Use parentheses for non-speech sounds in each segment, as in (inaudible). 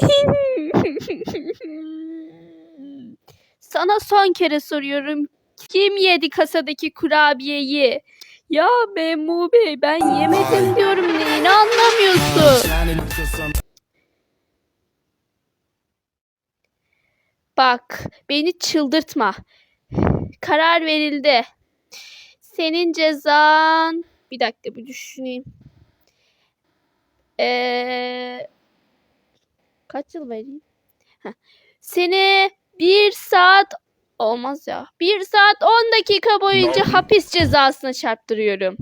(laughs) Sana son kere soruyorum. Kim yedi kasadaki kurabiyeyi? Ya Memu Bey ben yemedim diyorum neyini anlamıyorsun? Bak beni çıldırtma. Karar verildi. Senin cezan... Bir dakika bir düşüneyim. Ee, kaç yıl vereyim? Heh. Seni bir saat olmaz ya. Bir saat 10 dakika boyunca hapis cezasına çarptırıyorum.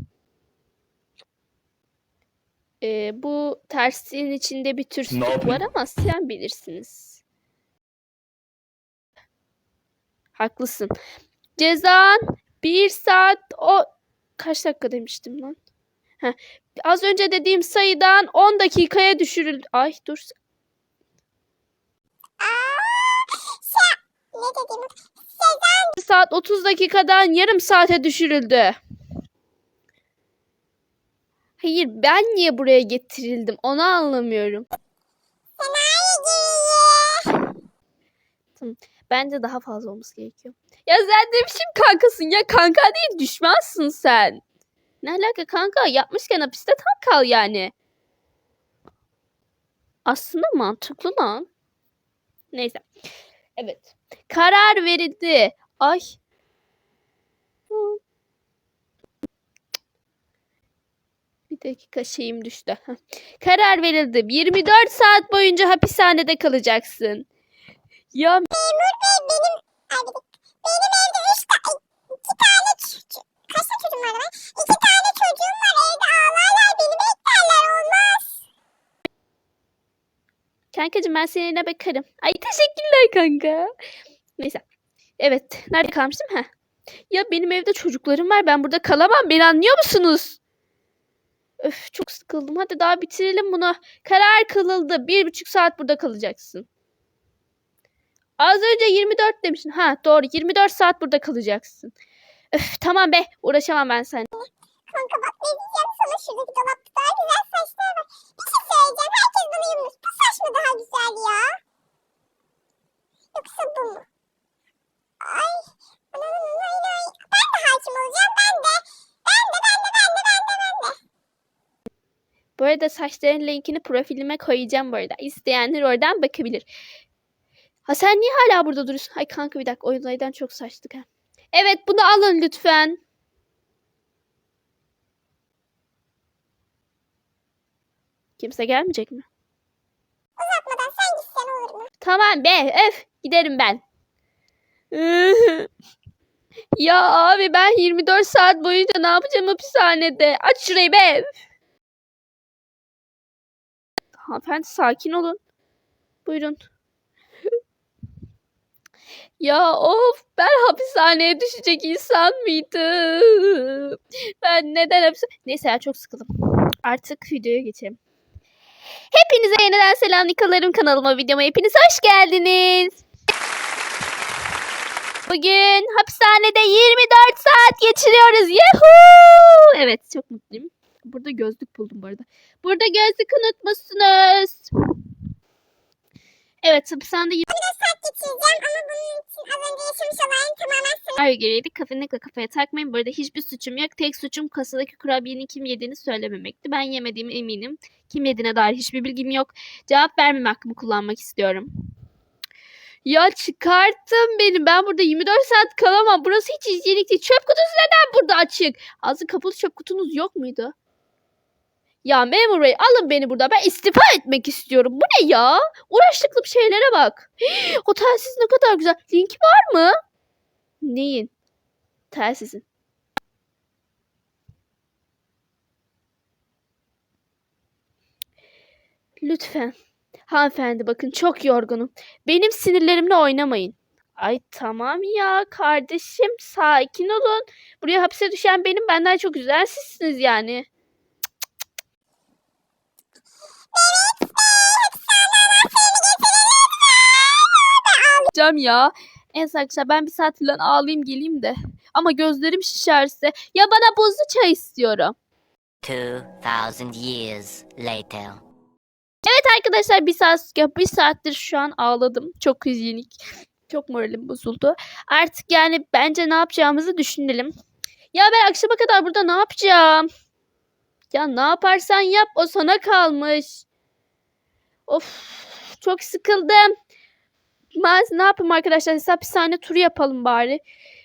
Ee, bu tersliğin içinde bir tür stop yapayım? var ama sen bilirsiniz. Haklısın. Cezan bir saat o kaç dakika demiştim lan? Heh. Az önce dediğim sayıdan 10 dakikaya düşürüldü. Ay dur. Ne dediğimi saat 30 dakikadan yarım saate düşürüldü. Hayır ben niye buraya getirildim onu anlamıyorum. Tamam, Bence daha fazla olması gerekiyor. Ya sen de biçim kankasın ya kanka değil düşmansın sen. Ne alaka kanka yapmışken hapiste tam kal yani. Aslında mantıklı lan. Neyse. Evet. Karar verildi. Ay. Bir dakika şeyim düştü. Karar verildi. 24 saat boyunca hapishanede kalacaksın. Ya Memur Bey benim. Benim evde üç tane iki tane çocuk. Kaç çocuğum var lan? Kankacığım ben seninle bakarım. Ay teşekkürler kanka. Neyse. Evet. Nerede kalmıştım? Heh. Ya benim evde çocuklarım var. Ben burada kalamam. Beni anlıyor musunuz? Öf çok sıkıldım. Hadi daha bitirelim bunu. Karar kılındı. Bir buçuk saat burada kalacaksın. Az önce 24 demiştin. Ha doğru. 24 saat burada kalacaksın. Öf tamam be. Uğraşamam ben seninle. Kanka bak ne diyeceğim sana şuradaki dolapta daha güzel saçlar var. Bir şey söyleyeceğim herkes bana yummuş. Bu saç mı daha güzel ya? Yoksa bu mu? Ay. Anam ay ay. Ben de hakim olacağım ben de. Ben de ben de ben de ben de ben de. Bu arada saçların linkini profilime koyacağım bu arada. İsteyenler oradan bakabilir. Ha sen niye hala burada duruyorsun? Ay kanka bir dakika oyunlardan çok saçtık ha. Evet bunu alın lütfen. Kimse gelmeyecek mi? Uzatmadan sen gitsen olur mu? Tamam be öf giderim ben. (laughs) ya abi ben 24 saat boyunca ne yapacağım hapishanede? Aç şurayı be. Hanımefendi sakin olun. Buyurun. (laughs) Ya of ben hapishaneye düşecek insan mıydım? Ben neden hapis... Neyse ya çok sıkıldım. Artık videoya geçelim. Hepinize yeniden selam Nikalarım kanalıma videoma hepiniz hoş geldiniz. Bugün hapishanede 24 saat geçiriyoruz. Yahoo! Evet çok mutluyum. Burada gözlük buldum bu arada. Burada gözlük unutmuşsunuz. Evet hapishanede saat geçireceğim ama bunun için az önce yaşamış olayım tamamen senaryo gereğiydi. Kesinlikle kafaya takmayın. Bu arada hiçbir suçum yok. Tek suçum kasadaki kurabiyenin kim yediğini söylememekti. Ben yemediğime eminim. Kim yediğine dair hiçbir bilgim yok. Cevap vermeme hakkımı kullanmak istiyorum. Ya çıkarttın beni. Ben burada 24 saat kalamam. Burası hiç hijyenik değil. Çöp kutusu neden burada açık? Ağzı kapalı çöp kutunuz yok muydu? Ya memur bey alın beni burada. Ben istifa etmek istiyorum. Bu ne ya? Uğraştıklı bir şeylere bak. (gasps) O telsiz ne kadar güzel. Linki var mı? Neyin? Telsizin. Lütfen. Hanımefendi bakın çok yorgunum. Benim sinirlerimle oynamayın. Ay tamam ya kardeşim sakin olun. Buraya hapse düşen benim benden çok güzel sizsiniz yani. Cam ya. En sakça ben bir saat falan ağlayayım geleyim de. Ama gözlerim şişerse. Ya bana buzlu çay istiyorum. 2,000 years later. Evet arkadaşlar bir saat bir saattir şu an ağladım. Çok hijyenik. Çok moralim bozuldu. Artık yani bence ne yapacağımızı düşünelim. Ya ben akşama kadar burada ne yapacağım? Ya ne yaparsan yap o sana kalmış. Of çok sıkıldım. Maz ne yapayım arkadaşlar hesapishane turu yapalım bari.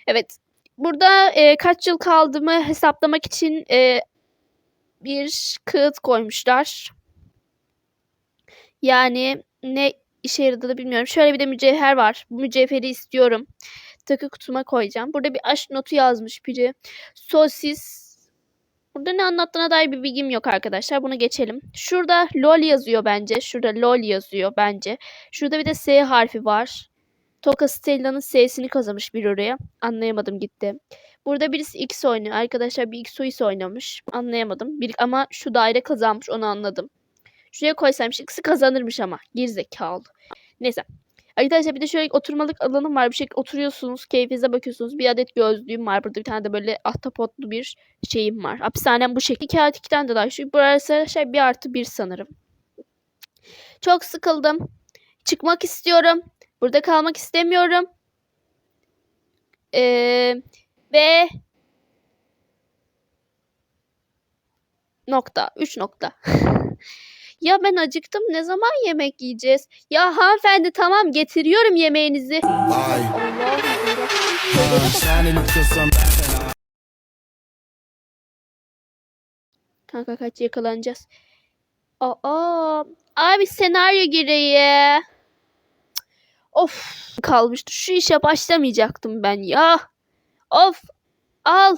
Evet burada e, kaç yıl kaldığımı hesaplamak için e, bir kağıt koymuşlar. Yani ne işe yaradığını bilmiyorum. Şöyle bir de mücevher var. Bu mücevheri istiyorum. Takı kutuma koyacağım. Burada bir aşk notu yazmış biri. Sosis. Burada ne anlattığına dair bir bilgim yok arkadaşlar. Bunu geçelim. Şurada LOL yazıyor bence. Şurada LOL yazıyor bence. Şurada bir de S harfi var. Toka Stella'nın S'sini kazımış bir oraya. Anlayamadım gitti. Burada birisi X oynuyor. Arkadaşlar bir X oynamış. Anlayamadım. Bir, ama şu daire kazanmış onu anladım. Şuraya koysaymış X'i kazanırmış ama. Gerizekalı. Neyse. Arkadaşlar bir de şöyle oturmalık alanım var. Bir şey oturuyorsunuz. Keyfinize bakıyorsunuz. Bir adet gözlüğüm var. Burada bir tane de böyle ahtapotlu bir şeyim var. Hapishanem bu şekilde. İki tane de daha. Şu burası şey bir artı bir sanırım. Çok sıkıldım. Çıkmak istiyorum. Burada kalmak istemiyorum. Ee, ve nokta. Üç nokta. (laughs) ya ben acıktım. Ne zaman yemek yiyeceğiz? Ya hanımefendi tamam getiriyorum yemeğinizi. Kanka kaç yakalanacağız? Aa, abi senaryo gereği. Of kalmıştı. Şu işe başlamayacaktım ben ya. Of al.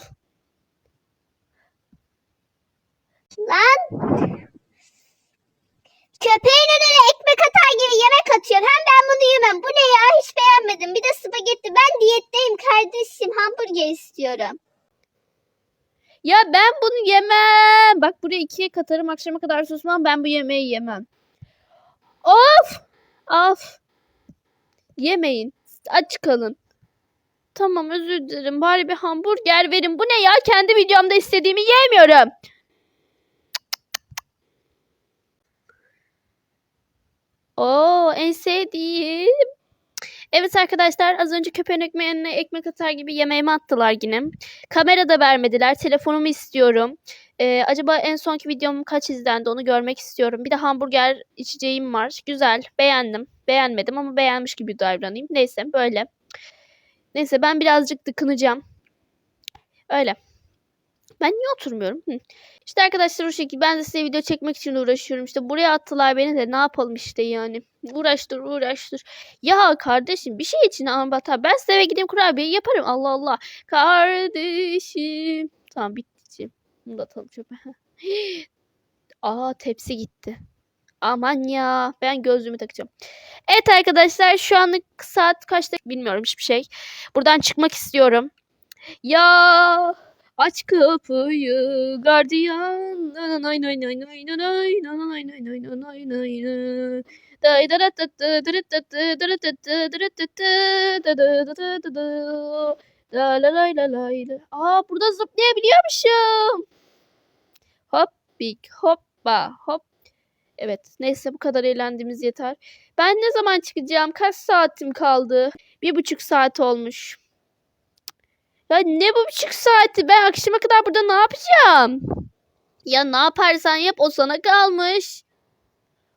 Lan. Köpeğin önüne ekmek atar gibi yemek atıyorsun. Hem ben bunu yemem. Bu ne ya? Hiç beğenmedim. Bir de spagetti. Ben diyetteyim kardeşim. Hamburger istiyorum. Ya ben bunu yemem. Bak buraya ikiye katarım akşama kadar susmam. Ben bu yemeği yemem. Of. Of. Yemeyin. Aç kalın. Tamam özür dilerim. Bari bir hamburger verin. Bu ne ya? Kendi videomda istediğimi yemiyorum. Oo en sevdiğim. Evet arkadaşlar az önce köpeğin ekmeğine ekmek atar gibi yemeğimi attılar yine. Kamera da vermediler. Telefonumu istiyorum. Ee, acaba en sonki videom kaç izlendi onu görmek istiyorum. Bir de hamburger içeceğim var. Güzel. Beğendim. Beğenmedim ama beğenmiş gibi davranayım. Neyse böyle. Neyse ben birazcık tıkınacağım. Öyle. Ben niye oturmuyorum? İşte arkadaşlar o şekilde ben de size video çekmek için uğraşıyorum. İşte buraya attılar beni de ne yapalım işte yani. Uğraştır uğraştır. Ya kardeşim bir şey için anlatar. Ben size eve gideyim kurabiye yaparım. Allah Allah. Kardeşim. Tamam bitti. Bunu da atalım çöpe. (gasps) Aa tepsi gitti. Aman ya. Ben gözlüğümü takacağım. Evet arkadaşlar şu anlık saat kaçta bilmiyorum hiçbir şey. Buradan çıkmak istiyorum. Ya aç kapıyı gardiyan. Nanay nay nay nay nay nay nanay nay nay nay nay nay. Day da da. Aa burada zıplayabiliyormuşum. Hop bik hoppa hop. Evet neyse bu kadar eğlendiğimiz yeter. Ben ne zaman çıkacağım? Kaç saatim kaldı? Bir buçuk saat olmuş. Ya ne bu buçuk saati? Ben akşama kadar burada ne yapacağım? Ya ne yaparsan yap o sana kalmış.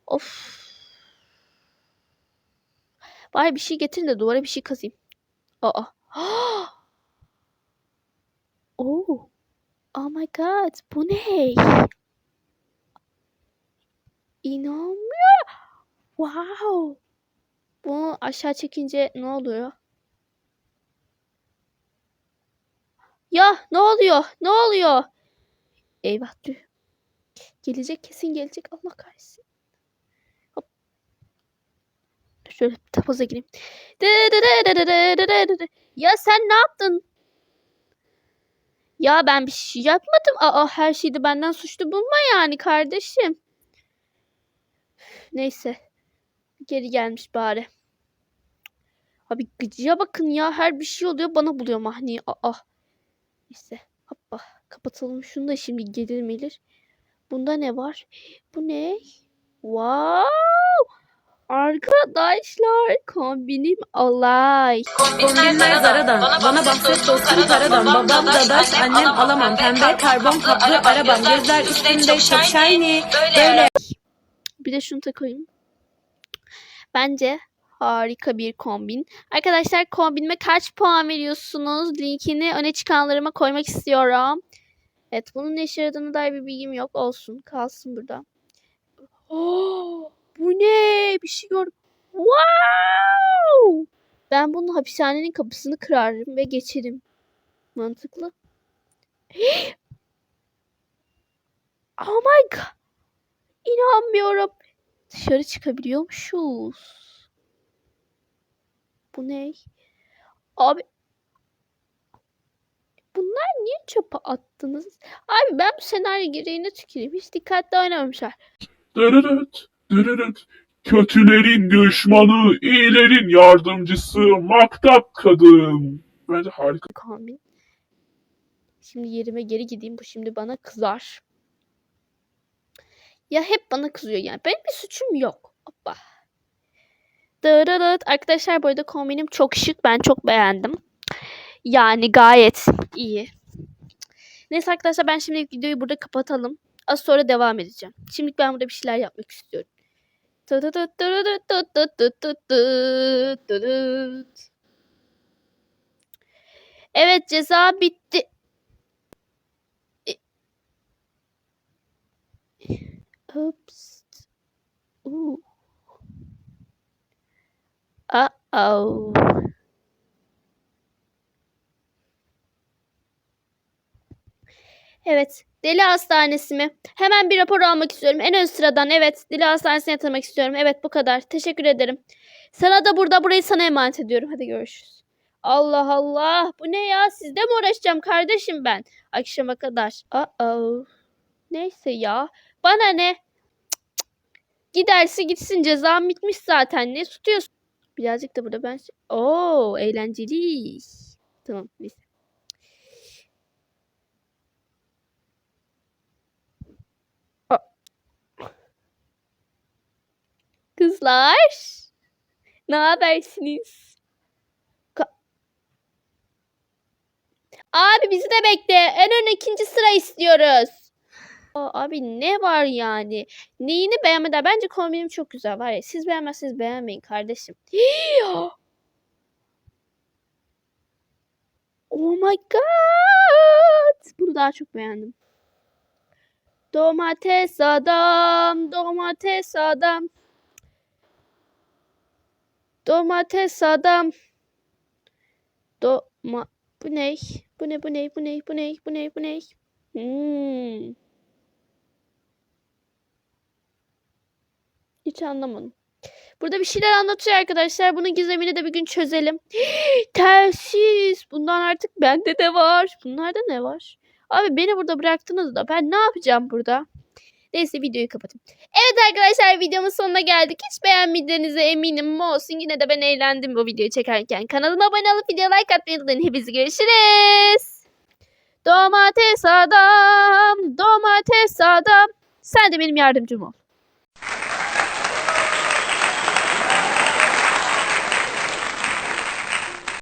Of. Bari bir şey getirin de duvara bir şey kazayım. Aa. (gasps) Oh. Oh my god. Bu ne? İnanmıyorum. Wow. Bunu aşağı çekince ne oluyor? Ya ne oluyor? Ne oluyor? Eyvah tüh. Gelecek kesin gelecek Allah kahretsin. Hop. Şöyle tapoza gireyim. Ya sen ne yaptın? Ya ben bir şey yapmadım. Aa her şeyi benden suçlu bulma yani kardeşim. Neyse. Geri gelmiş bari. Abi gıcıya bakın ya her bir şey oluyor bana buluyor mahniyi. Aa. Neyse. Hoppa. Kapatalım şunu da şimdi gelir melir. Bunda ne var? Bu ne? Wow! Arkadaşlar kombinim olay. Kombinler Zara'dan. Bana bahset dostum karadan. Babam dadaş, annem alamam. Pembe karbon kaplı arabam. Gözler üstünde çok shiny. Böyle Bir de şunu takayım. Bence harika bir kombin. Arkadaşlar kombinime kaç puan veriyorsunuz? Linkini öne çıkanlarıma koymak istiyorum. Evet bunun ne işe yaradığına dair bir bilgim yok. Olsun kalsın burada. Oh, bu ne? Bir şey gördüm. Wow! Ben bunun hapishanenin kapısını kırarım ve geçerim. Mantıklı. (gasps) oh my god. İnanmıyorum. Dışarı çıkabiliyormuşuz. Bu ne? Abi bunlar niye çöpe attınız? Abi ben bu senaryo gereğine tüküreyim. Hiç dikkatli oynamamışlar. Dırırıt, dırırıt. Kötülerin düşmanı, iyilerin yardımcısı, maktap kadın. Bence harika. kombin. Şimdi yerime geri gideyim. Bu şimdi bana kızar. Ya hep bana kızıyor yani. Benim bir suçum yok. Hoppa. Dırırıt. Arkadaşlar bu arada kombinim çok şık. Ben çok beğendim. Yani gayet iyi. Neyse arkadaşlar ben şimdi videoyu burada kapatalım. Az sonra devam edeceğim. Şimdilik ben burada bir şeyler yapmak istiyorum. Evet ceza bitti. Oops. Ooh. Uh-oh. Evet. Deli hastanesi mi? Hemen bir rapor almak istiyorum. En ön sıradan. Evet. Deli hastanesine yatırmak istiyorum. Evet bu kadar. Teşekkür ederim. Sana da burada burayı sana emanet ediyorum. Hadi görüşürüz. Allah Allah. Bu ne ya? Sizde mi uğraşacağım kardeşim ben? Akşama kadar. Uh-oh. Neyse ya. Bana ne? Cık cık. Giderse gitsin. Cezam bitmiş zaten. Ne tutuyorsun? Birazcık da burada ben... Oo eğlenceli. Tamam neyse. Kızlar. Ne habersiniz? Ka- Abi bizi de bekle. En ön ikinci sıra istiyoruz. Abi ne var yani? Neyini beğenmeden? Bence kombinim çok güzel var ya. Siz beğenmezseniz beğenmeyin kardeşim. (gasps) oh my god. Bunu daha çok beğendim. Domates adam, domates adam. Domates adam. Doma bu ne? Bu ne? Bu ne? Bu ne? Bu ne? Bu ne? Bu ne? Hmm. Hiç anlamadım. Burada bir şeyler anlatıyor arkadaşlar. Bunun gizemini de bir gün çözelim. Telsiz. Bundan artık bende de var. Bunlarda ne var? Abi beni burada bıraktınız da ben ne yapacağım burada? Neyse videoyu kapatayım. Evet arkadaşlar videomun sonuna geldik. Hiç beğenmediğinize eminim olsun. Yine de ben eğlendim bu videoyu çekerken. Kanalıma abone olup video like atmayı unutmayın. Hepinizi görüşürüz. Domates adam, domates adam. Sen de benim yardımcım ol.